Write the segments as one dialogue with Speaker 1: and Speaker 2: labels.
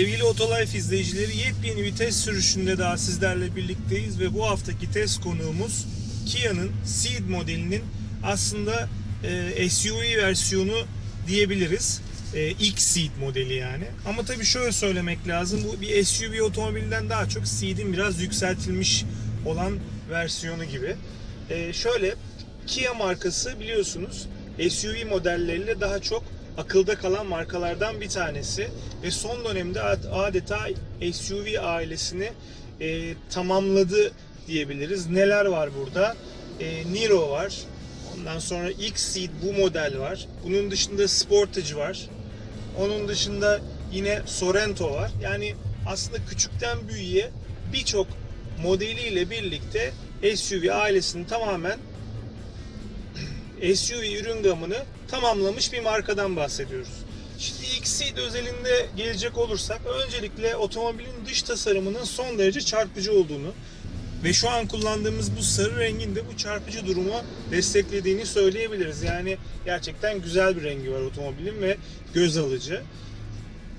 Speaker 1: Sevgili Otolife izleyicileri yepyeni bir test sürüşünde daha sizlerle birlikteyiz ve bu haftaki test konuğumuz Kia'nın Ceed modelinin aslında e, SUV versiyonu diyebiliriz. E, ilk Ceed modeli yani. Ama tabii şöyle söylemek lazım. Bu bir SUV otomobilden daha çok Ceed'in biraz yükseltilmiş olan versiyonu gibi. E, şöyle Kia markası biliyorsunuz SUV modelleriyle daha çok akılda kalan markalardan bir tanesi ve son dönemde ad- adeta SUV ailesini e, tamamladı diyebiliriz. Neler var burada? E, Niro var. Ondan sonra X-Seed bu model var. Bunun dışında Sportage var. Onun dışında yine Sorento var. Yani aslında küçükten büyüğe birçok modeliyle birlikte SUV ailesini tamamen SUV ürün gamını tamamlamış bir markadan bahsediyoruz. Şimdi X-Seed özelinde gelecek olursak öncelikle otomobilin dış tasarımının son derece çarpıcı olduğunu ve şu an kullandığımız bu sarı rengin de bu çarpıcı durumu desteklediğini söyleyebiliriz. Yani gerçekten güzel bir rengi var otomobilin ve göz alıcı.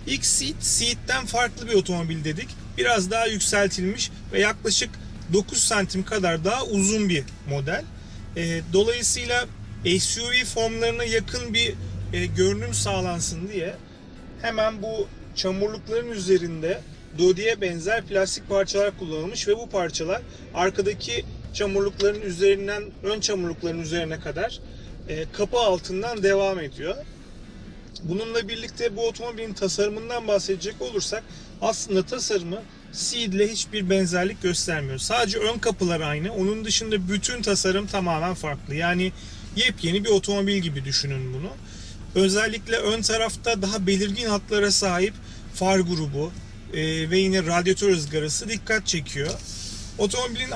Speaker 1: X-Seed, Seed'den farklı bir otomobil dedik. Biraz daha yükseltilmiş ve yaklaşık 9 santim kadar daha uzun bir model. E, dolayısıyla SUV formlarına yakın bir e, görünüm sağlansın diye hemen bu çamurlukların üzerinde Dodi'ye benzer plastik parçalar kullanılmış ve bu parçalar arkadaki çamurlukların üzerinden ön çamurlukların üzerine kadar e, kapı altından devam ediyor. Bununla birlikte bu otomobilin tasarımından bahsedecek olursak aslında tasarımı Seed ile hiçbir benzerlik göstermiyor. Sadece ön kapılar aynı. Onun dışında bütün tasarım tamamen farklı. Yani yepyeni bir otomobil gibi düşünün bunu. Özellikle ön tarafta daha belirgin hatlara sahip far grubu e, ve yine radyatör ızgarası dikkat çekiyor. Otomobilin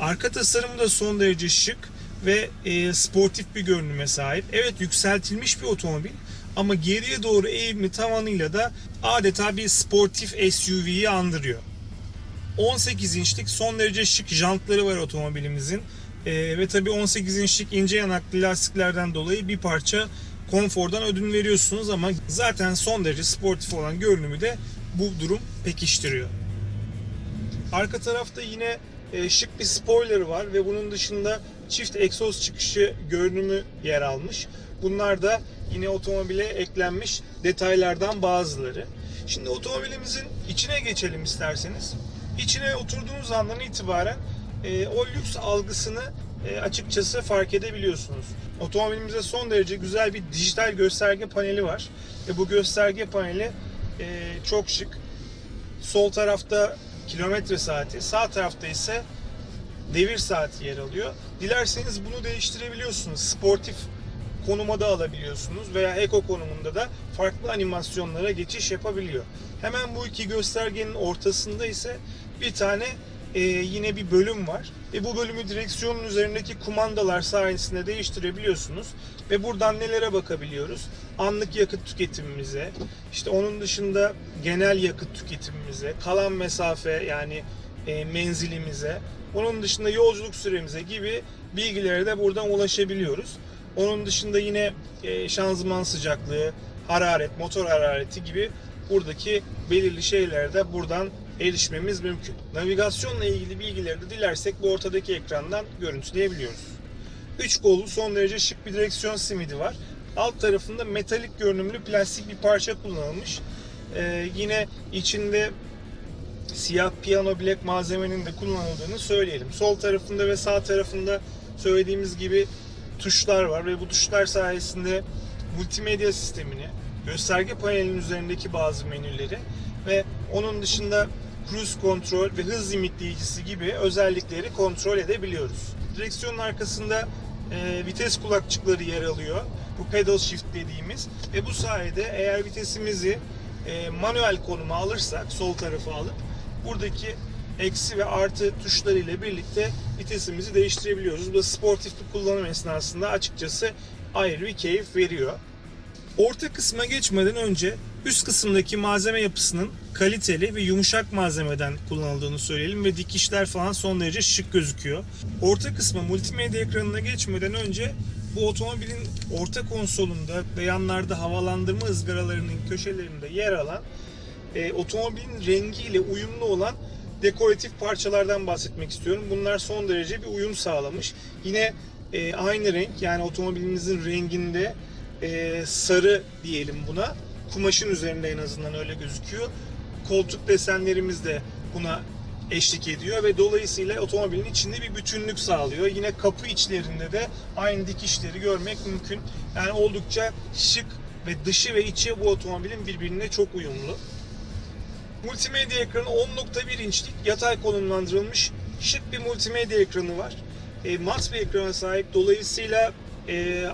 Speaker 1: arka tasarımı da son derece şık ve e, sportif bir görünüme sahip. Evet yükseltilmiş bir otomobil ama geriye doğru eğimli tavanıyla da adeta bir sportif SUV'yi andırıyor. 18 inçlik son derece şık jantları var otomobilimizin. Ee, ve tabii 18 inçlik ince yanaklı lastiklerden dolayı bir parça konfordan ödün veriyorsunuz ama zaten son derece sportif olan görünümü de bu durum pekiştiriyor. Arka tarafta yine e, şık bir spoiler var ve bunun dışında çift egzoz çıkışı görünümü yer almış. Bunlar da yine otomobile eklenmiş detaylardan bazıları. Şimdi otomobilimizin içine geçelim isterseniz. İçine oturduğunuz andan itibaren e, o lüks algısını e, açıkçası fark edebiliyorsunuz. Otomobilimize son derece güzel bir dijital gösterge paneli var. Ve bu gösterge paneli e, çok şık. Sol tarafta kilometre saati, sağ tarafta ise devir saati yer alıyor. Dilerseniz bunu değiştirebiliyorsunuz. Sportif konuma da alabiliyorsunuz veya eko konumunda da farklı animasyonlara geçiş yapabiliyor. Hemen bu iki göstergenin ortasında ise bir tane e, yine bir bölüm var ve bu bölümü direksiyonun üzerindeki kumandalar sayesinde değiştirebiliyorsunuz ve buradan nelere bakabiliyoruz? Anlık yakıt tüketimimize, işte onun dışında genel yakıt tüketimimize, kalan mesafe yani e, menzilimize, onun dışında yolculuk süremize gibi bilgilere de buradan ulaşabiliyoruz. Onun dışında yine e, şanzıman sıcaklığı, hararet, motor harareti gibi buradaki belirli şeylere de buradan erişmemiz mümkün. Navigasyonla ilgili bilgileri de dilersek bu ortadaki ekrandan görüntüleyebiliyoruz. 3 kollu son derece şık bir direksiyon simidi var. Alt tarafında metalik görünümlü plastik bir parça kullanılmış. Ee, yine içinde siyah piyano bilek malzemenin de kullanıldığını söyleyelim. Sol tarafında ve sağ tarafında söylediğimiz gibi tuşlar var ve bu tuşlar sayesinde multimedya sistemini, gösterge panelinin üzerindeki bazı menüleri ve onun dışında cruise kontrol ve hız limitleyicisi gibi özellikleri kontrol edebiliyoruz. Direksiyonun arkasında e, vites kulakçıkları yer alıyor. Bu pedal shift dediğimiz ve bu sayede eğer vitesimizi e, manuel konuma alırsak sol tarafa alıp buradaki eksi ve artı tuşları ile birlikte vitesimizi değiştirebiliyoruz. Bu da sportif bir kullanım esnasında açıkçası ayrı bir keyif veriyor. Orta kısma geçmeden önce üst kısımdaki malzeme yapısının kaliteli ve yumuşak malzemeden kullanıldığını söyleyelim ve dikişler falan son derece şık gözüküyor. Orta kısma multimedya ekranına geçmeden önce bu otomobilin orta konsolunda ve yanlarda havalandırma ızgaralarının köşelerinde yer alan e, otomobilin rengiyle uyumlu olan dekoratif parçalardan bahsetmek istiyorum. Bunlar son derece bir uyum sağlamış. Yine e, aynı renk yani otomobilimizin renginde e, sarı diyelim buna. Kumaşın üzerinde en azından öyle gözüküyor. Koltuk desenlerimiz de buna eşlik ediyor ve dolayısıyla otomobilin içinde bir bütünlük sağlıyor. Yine kapı içlerinde de aynı dikişleri görmek mümkün. Yani oldukça şık ve dışı ve içi bu otomobilin birbirine çok uyumlu. Multimedya ekranı 10.1 inçlik yatay konumlandırılmış şık bir multimedya ekranı var. E, mat bir ekrana sahip dolayısıyla e,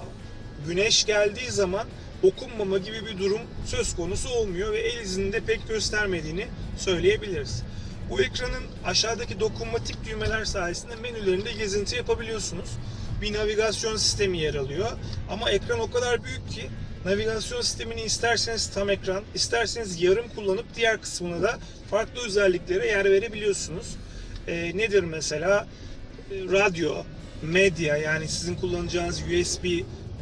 Speaker 1: güneş geldiği zaman okunmama gibi bir durum söz konusu olmuyor ve el izinde pek göstermediğini söyleyebiliriz. Bu ekranın aşağıdaki dokunmatik düğmeler sayesinde menülerinde gezinti yapabiliyorsunuz. Bir navigasyon sistemi yer alıyor. Ama ekran o kadar büyük ki navigasyon sistemini isterseniz tam ekran, isterseniz yarım kullanıp diğer kısmına da farklı özelliklere yer verebiliyorsunuz. Ee, nedir mesela? Ee, Radyo, medya yani sizin kullanacağınız USB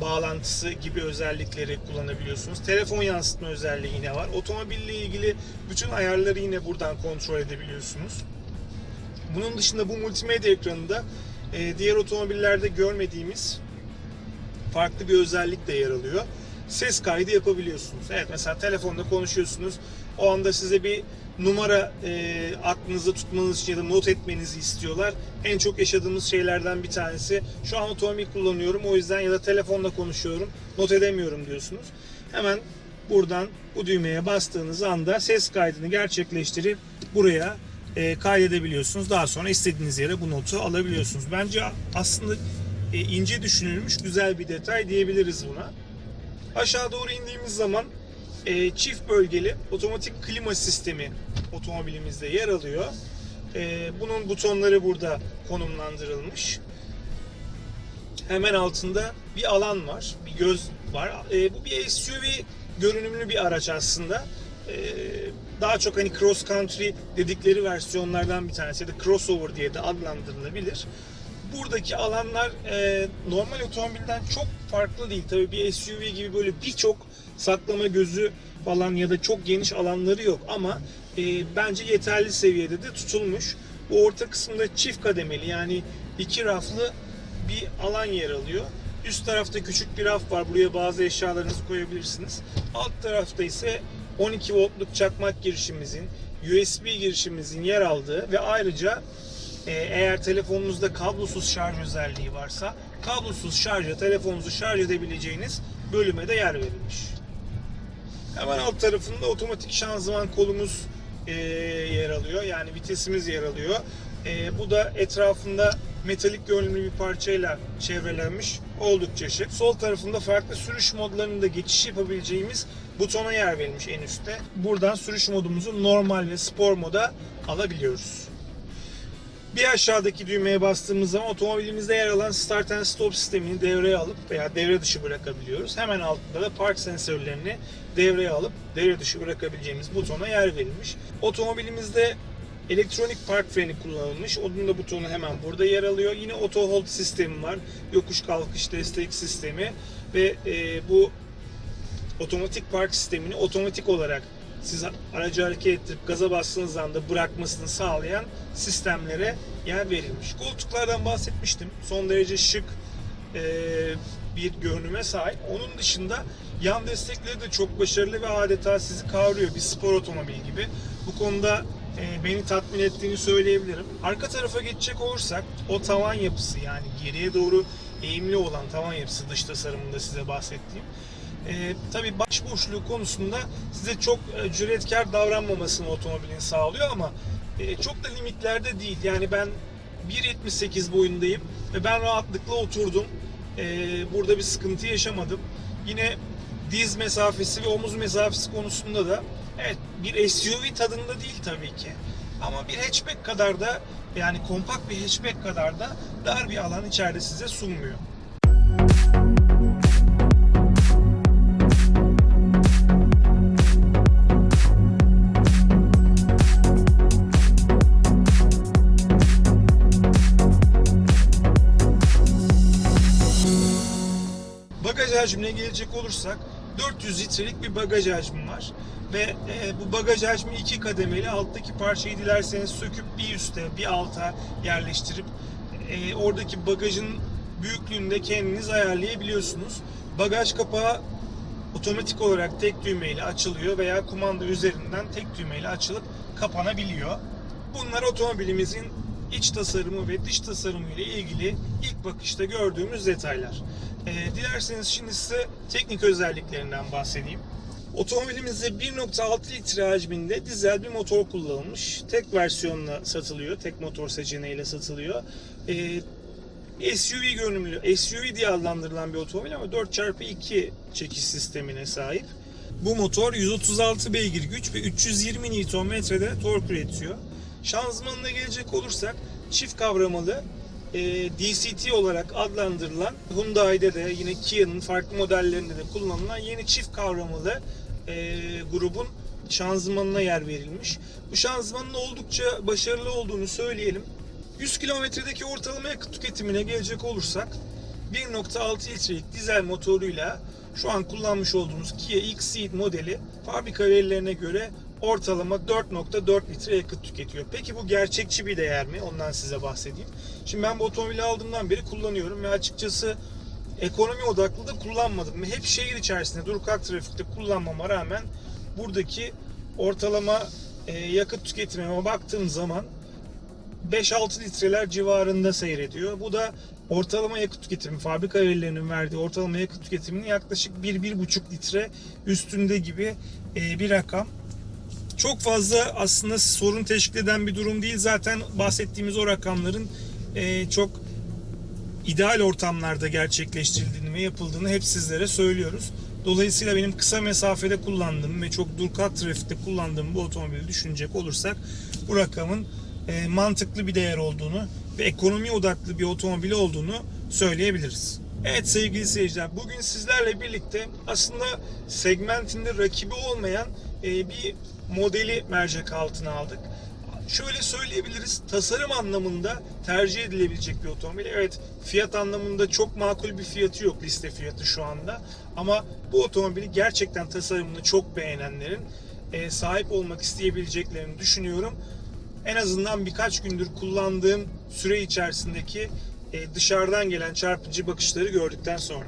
Speaker 1: bağlantısı gibi özellikleri kullanabiliyorsunuz. Telefon yansıtma özelliği yine var. Otomobille ilgili bütün ayarları yine buradan kontrol edebiliyorsunuz. Bunun dışında bu multimedya ekranında e, diğer otomobillerde görmediğimiz farklı bir özellik de yer alıyor. Ses kaydı yapabiliyorsunuz. Evet mesela telefonda konuşuyorsunuz. O anda size bir numara e, aklınızda tutmanız için ya da not etmenizi istiyorlar. En çok yaşadığımız şeylerden bir tanesi. Şu an otomobil kullanıyorum o yüzden ya da telefonla konuşuyorum. Not edemiyorum diyorsunuz. Hemen buradan bu düğmeye bastığınız anda ses kaydını gerçekleştirip buraya e, kaydedebiliyorsunuz. Daha sonra istediğiniz yere bu notu alabiliyorsunuz. Bence aslında e, ince düşünülmüş güzel bir detay diyebiliriz buna. Aşağı doğru indiğimiz zaman e, çift bölgeli otomatik klima sistemi otomobilimizde yer alıyor. E, bunun butonları burada konumlandırılmış. Hemen altında bir alan var, bir göz var. E, bu bir SUV görünümlü bir araç aslında. E, daha çok hani cross country dedikleri versiyonlardan bir tanesi ya da crossover diye de adlandırılabilir buradaki alanlar e, normal otomobilden çok farklı değil. Tabii bir SUV gibi böyle birçok saklama gözü falan ya da çok geniş alanları yok ama e, bence yeterli seviyede de tutulmuş. Bu orta kısımda çift kademeli yani iki raflı bir alan yer alıyor. Üst tarafta küçük bir raf var. Buraya bazı eşyalarınızı koyabilirsiniz. Alt tarafta ise 12 voltluk çakmak girişimizin, USB girişimizin yer aldığı ve ayrıca eğer telefonunuzda kablosuz şarj özelliği varsa kablosuz şarja telefonunuzu şarj edebileceğiniz bölüme de yer verilmiş. Hemen alt tarafında otomatik şanzıman kolumuz e, yer alıyor. Yani vitesimiz yer alıyor. E, bu da etrafında metalik görünümlü bir parçayla çevrelenmiş. Oldukça şık. Sol tarafında farklı sürüş modlarında geçiş yapabileceğimiz butona yer verilmiş en üstte. Buradan sürüş modumuzu normal ve spor moda alabiliyoruz. Bir aşağıdaki düğmeye bastığımız zaman otomobilimizde yer alan Start and Stop sistemini devreye alıp veya devre dışı bırakabiliyoruz. Hemen altında da park sensörlerini devreye alıp devre dışı bırakabileceğimiz butona yer verilmiş. Otomobilimizde elektronik park freni kullanılmış. Onun da butonu hemen burada yer alıyor. Yine auto hold sistemi var. Yokuş kalkış destek sistemi ve e, bu otomatik park sistemini otomatik olarak siz aracı hareket ettirip gaza bastığınız anda bırakmasını sağlayan sistemlere yer verilmiş. Koltuklardan bahsetmiştim. Son derece şık e, bir görünüme sahip. Onun dışında yan destekleri de çok başarılı ve adeta sizi kavruyor. Bir spor otomobil gibi. Bu konuda e, beni tatmin ettiğini söyleyebilirim. Arka tarafa geçecek olursak o tavan yapısı yani geriye doğru eğimli olan tavan yapısı dış tasarımında size bahsettiğim e, tabii başboşluğu konusunda size çok e, cüretkar davranmamasını otomobilin sağlıyor ama e, çok da limitlerde değil. Yani ben 1.78 boyundayım ve ben rahatlıkla oturdum. E, burada bir sıkıntı yaşamadım. Yine diz mesafesi ve omuz mesafesi konusunda da evet bir SUV tadında değil tabii ki. Ama bir hatchback kadar da yani kompakt bir hatchback kadar da dar bir alan içeride size sunmuyor. Hacmine gelecek olursak 400 litrelik bir bagaj hacmi var. Ve e, bu bagaj hacmi iki kademeli. Alttaki parçayı dilerseniz söküp bir üste, bir alta yerleştirip e, oradaki bagajın büyüklüğünü de kendiniz ayarlayabiliyorsunuz. Bagaj kapağı otomatik olarak tek düğmeyle açılıyor veya kumanda üzerinden tek düğmeyle açılıp kapanabiliyor. Bunlar otomobilimizin iç tasarımı ve dış tasarımı ile ilgili ilk bakışta gördüğümüz detaylar. Ee, dilerseniz şimdi size teknik özelliklerinden bahsedeyim. Otomobilimizde 1.6 litre hacminde dizel bir motor kullanılmış. Tek versiyonla satılıyor. Tek motor seçeneğiyle satılıyor. Ee, SUV görünümlü, SUV diye adlandırılan bir otomobil ama 4x2 çekiş sistemine sahip. Bu motor 136 beygir güç ve 320 Nm'de tork üretiyor. Şanzımanına gelecek olursak çift kavramalı e, DCT olarak adlandırılan Hyundai'de de yine Kia'nın farklı modellerinde de kullanılan yeni çift kavramalı e, grubun şanzımanına yer verilmiş. Bu şanzımanın oldukça başarılı olduğunu söyleyelim. 100 kilometredeki ortalama yakıt tüketimine gelecek olursak 1.6 litrelik dizel motoruyla şu an kullanmış olduğumuz Kia X-Ceed modeli fabrika verilerine göre ortalama 4.4 litre yakıt tüketiyor. Peki bu gerçekçi bir değer mi? Ondan size bahsedeyim. Şimdi ben bu otomobili aldığımdan beri kullanıyorum ve açıkçası ekonomi odaklı da kullanmadım. Hep şehir içerisinde dur kalk trafikte kullanmama rağmen buradaki ortalama e, yakıt tüketimime baktığım zaman 5-6 litreler civarında seyrediyor. Bu da ortalama yakıt tüketimi, fabrika verilerinin verdiği ortalama yakıt tüketiminin yaklaşık 1-1,5 litre üstünde gibi e, bir rakam. Çok fazla aslında sorun teşkil eden bir durum değil. Zaten bahsettiğimiz o rakamların e, çok ideal ortamlarda gerçekleştirildiğini ve yapıldığını hep sizlere söylüyoruz. Dolayısıyla benim kısa mesafede kullandığım ve çok dur kalk trafikte kullandığım bu otomobili düşünecek olursak bu rakamın e, mantıklı bir değer olduğunu ve ekonomi odaklı bir otomobil olduğunu söyleyebiliriz. Evet sevgili seyirciler bugün sizlerle birlikte aslında segmentinde rakibi olmayan bir modeli mercek altına aldık. Şöyle söyleyebiliriz tasarım anlamında tercih edilebilecek bir otomobil. Evet fiyat anlamında çok makul bir fiyatı yok liste fiyatı şu anda. Ama bu otomobili gerçekten tasarımını çok beğenenlerin e, sahip olmak isteyebileceklerini düşünüyorum en azından birkaç gündür kullandığım süre içerisindeki e, dışarıdan gelen çarpıcı bakışları gördükten sonra.